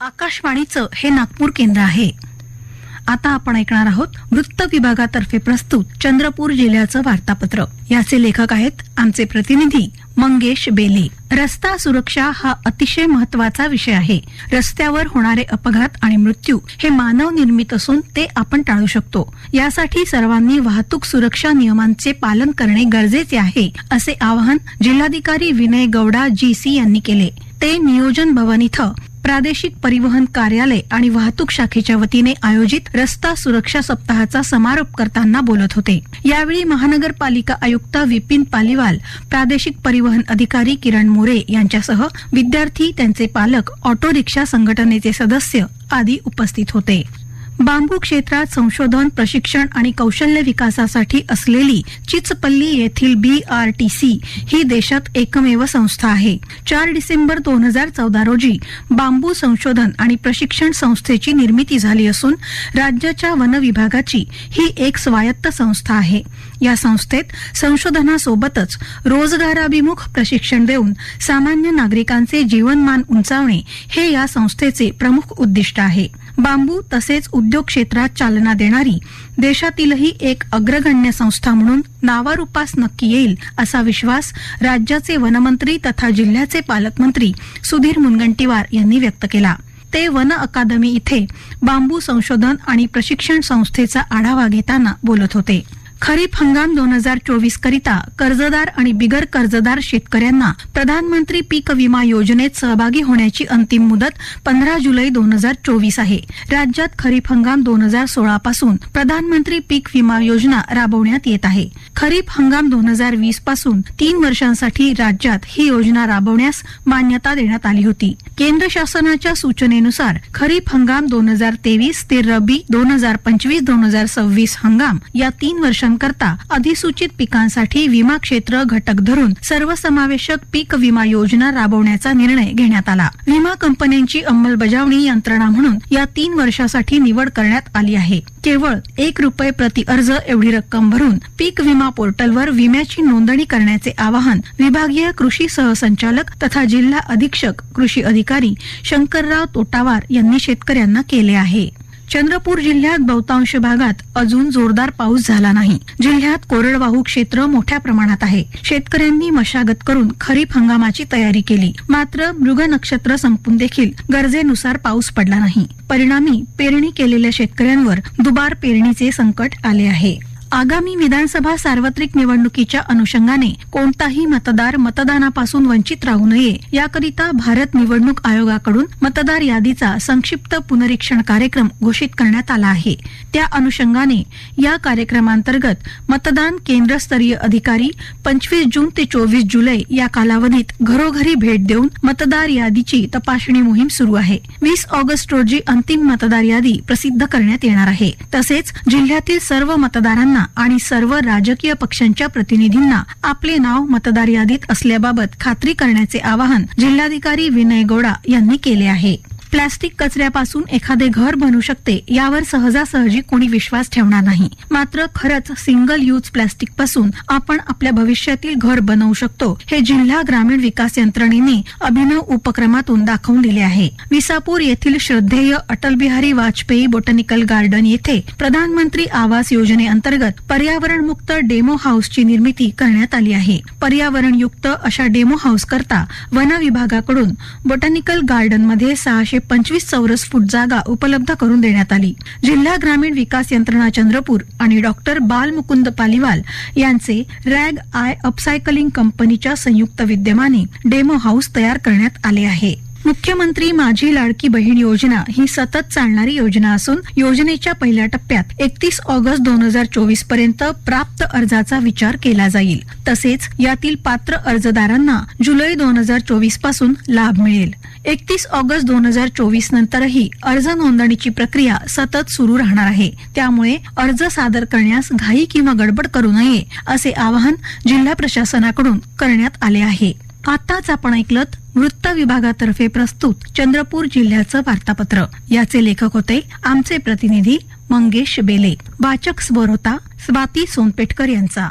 आकाशवाणीचं हे नागपूर केंद्र आहे. आता आपण ऐकणार आहोत वृत्त विभागातर्फे प्रस्तुत चंद्रपूर जिल्ह्याचं वार्तापत्र. याचे लेखक आहेत आमचे प्रतिनिधी मंगेश बेले. रस्ता सुरक्षा हा अतिशय महत्त्वाचा विषय आहे. रस्त्यावर होणारे अपघात आणि मृत्यू हे मानव निर्मित असून ते आपण टाळू शकतो. यासाठी सर्वांनी वाहतूक सुरक्षा नियमांचे पालन करणे गरजेचे आहे असे आवाहन जिल्हाधिकारी विनय गौडा जी सी यांनी केले. ते नियोजन भवन इथं प्रादेशिक परिवहन कार्यालय आणि वाहतूक शाखेच्या वतीने आयोजित रस्ता सुरक्षा सप्ताहाचा समारोप करताना बोलत होते. यावेळी महानगरपालिका आयुक्त विपिन पालिवाल प्रादेशिक परिवहन अधिकारी किरण मोरे यांच्यासह विद्यार्थी त्यांचे पालक ऑटो रिक्षा संघटनेचे सदस्य आदी उपस्थित होते. बांबू क्षेत्रात संशोधन प्रशिक्षण आणि कौशल्य विकासासाठी असलेली चिचपल्ली येथील बी आर टी सी ही देशात एकमेव संस्था आहे. चार डिसेंबर दोन हजार चौदा रोजी बांबू संशोधन आणि प्रशिक्षण संस्थेची निर्मिती झाली असून राज्याच्या वन विभागाची ही एक स्वायत्त संस्था आहे. या संस्थेत संशोधनासोबतच रोजगाराभिमुख प्रशिक्षण देऊन सामान्य नागरिकांचे जीवनमान उंचावणे हे या संस्थेचे प्रमुख उद्दिष्ट आहे. बांबू तसेच उद्योग क्षेत्रात चालना देणारी देशातीलही एक अग्रगण्य संस्था म्हणून नावारूपास नक्की येईल असा विश्वास राज्याचे वनमंत्री तथा जिल्ह्याचे पालकमंत्री सुधीर मुनगंटीवार यांनी व्यक्त केला. ते वन अकादमी इथे बांबू संशोधन आणि प्रशिक्षण संस्थेचा आढावा घेताना बोलत होते. खरीप हंगाम दोन हजार चोवीस करिता कर्जदार आणि बिगर कर्जदार शेतकऱ्यांना प्रधानमंत्री पीक विमा योजनेत सहभागी होण्याची अंतिम मुदत पंधरा जुलै दोन हजार चोवीस आहे. राज्यात खरीप हंगाम दोन हजार सोळा पासून प्रधानमंत्री पीक विमा योजना राबवण्यात येत आहे. खरीप हंगाम दोन हजार वीसपासून तीन वर्षांसाठी राज्यात ही योजना राबवण्यास मान्यता देण्यात आली होती. केंद्र शासनाच्या सूचनेनुसार खरीप हंगाम दोन हजार तेवीस ते रबी दोन हजार पंचवीस दोन हजार सव्वीस हंगाम या तीन करता अधिसूचित पिकांसाठी विमा क्षेत्र घटक धरून सर्वसमावेशक पीक विमा योजना राबवण्याचा निर्णय घेण्यात आला. विमा कंपन्यांची अंमलबजावणी यंत्रणा म्हणून या तीन वर्षासाठी निवड करण्यात आली आहे. केवळ एक रुपये प्रति अर्ज एवढी रक्कम भरून पीक विमा पोर्टलवर विम्याची नोंदणी करण्याचे आवाहन विभागीय कृषी सहसंचालक तथा जिल्हा अधीक्षक कृषी अधिकारी शंकरराव तोटावार यांनी शेतकऱ्यांना केले आहे. चंद्रपूर जिल्ह्यात बहुतांश भागात अजून जोरदार पाऊस झाला नाही. जिल्ह्यात कोरडवाहू क्षेत्र मोठ्या प्रमाणात आहे. शेतकऱ्यांनी मशागत करून खरीप हंगामाची तयारी केली. मात्र मृग नक्षत्र संपून देखील गरजेनुसार पाऊस पडला नाही. परिणामी पेरणी केलेल्या शेतकऱ्यांवर दुबार पेरणीचे संकट आले आहे. आगामी विधानसभा सार्वत्रिक निवडणुकीच्या अनुषंगाने कोणताही मतदार मतदानापासून वंचित राहू नये. याकरिता भारत निवडणूक आयोगाकडून मतदार यादीचा संक्षिप्त पुनरीक्षण कार्यक्रम घोषित करण्यात आला आहे. त्या अनुषंगाने या कार्यक्रमांतर्गत मतदान केंद्रस्तरीय अधिकारी पंचवीस जून ते चोवीस जुलै या कालावधीत घरोघरी भेट देऊन मतदार यादीची तपासणी मोहीम सुरू आहे. वीस ऑगस्ट रोजी अंतिम मतदार यादी प्रसिद्ध करण्यात येणार आहे. तसेच जिल्ह्यातील सर्व मतदारांना आणि सर्व राजकीय पक्षांच्या प्रतिनिधींना आपले नाव मतदार यादीत असल्याबाबत खात्री करण्याचे आवाहन जिल्हाधिकारी विनय गौडा यांनी केले आहे. प्लास्टिक कचऱ्यापासून एखादे घर बनू शकते यावर सहजासहजी कोणी विश्वास ठेवणार नाही. मात्र खरंच सिंगल यूज प्लास्टिकपासून आपण आपल्या भविष्यातील घर बनवू शकतो हे जिल्हा ग्रामीण विकास यंत्रणेने अभिनव उपक्रमातून दाखवून दिले आहे. विसापूर येथील श्रद्धेय अटल बिहारी वाजपेयी बोटॅनिकल गार्डन येथे प्रधानमंत्री आवास योजनेअंतर्गत पर्यावरणमुक्त डेमो हाऊसची निर्मिती करण्यात आली आहे. पर्यावरणयुक्त अशा डेमो हाऊस करता वन विभागाकडून बोटॅनिकल गार्डनमध्ये सहाशे पंचवीस चौरस फूट जागा उपलब्ध करून देण्यात आली. जिल्हा ग्रामीण विकास यंत्रणा चंद्रपूर आणि डॉक्टर बालमुकुंद पालिवाल यांचे रॅग आय अपसायकलिंग कंपनीच्या संयुक्त विद्यमाने डेमो हाऊस तयार करण्यात आले आहे. मुख्यमंत्री माझी लाडकी बहीण योजना ही सतत चालणारी योजना असून योजनेच्या पहिल्या टप्प्यात एकतीस ऑगस्ट दोन हजार चोवीसपर्यंत प्राप्त अर्जाचा विचार केला जाईल. तसेच यातील पात्र अर्जदारांना जुलै दोन हजार चोवीसपासून लाभ मिळेल. एकतीस ऑगस्ट दोन हजार चोवीस नंतरही अर्ज नोंदणीची प्रक्रिया सतत सुरू राहणार आहे. त्यामुळे अर्ज सादर करण्यास घाई किंवा गडबड करू नये असे आवाहन जिल्हा प्रशासनाकडून करण्यात आले आहे. आताच आपण ऐकलत वृत्त विभागातर्फे प्रस्तुत चंद्रपूर जिल्ह्याचं वार्तापत्र. याचे लेखक होते आमचे प्रतिनिधी मंगेश बेले. वाचक स्वर होता स्वाती सोनपेटकर यांचा.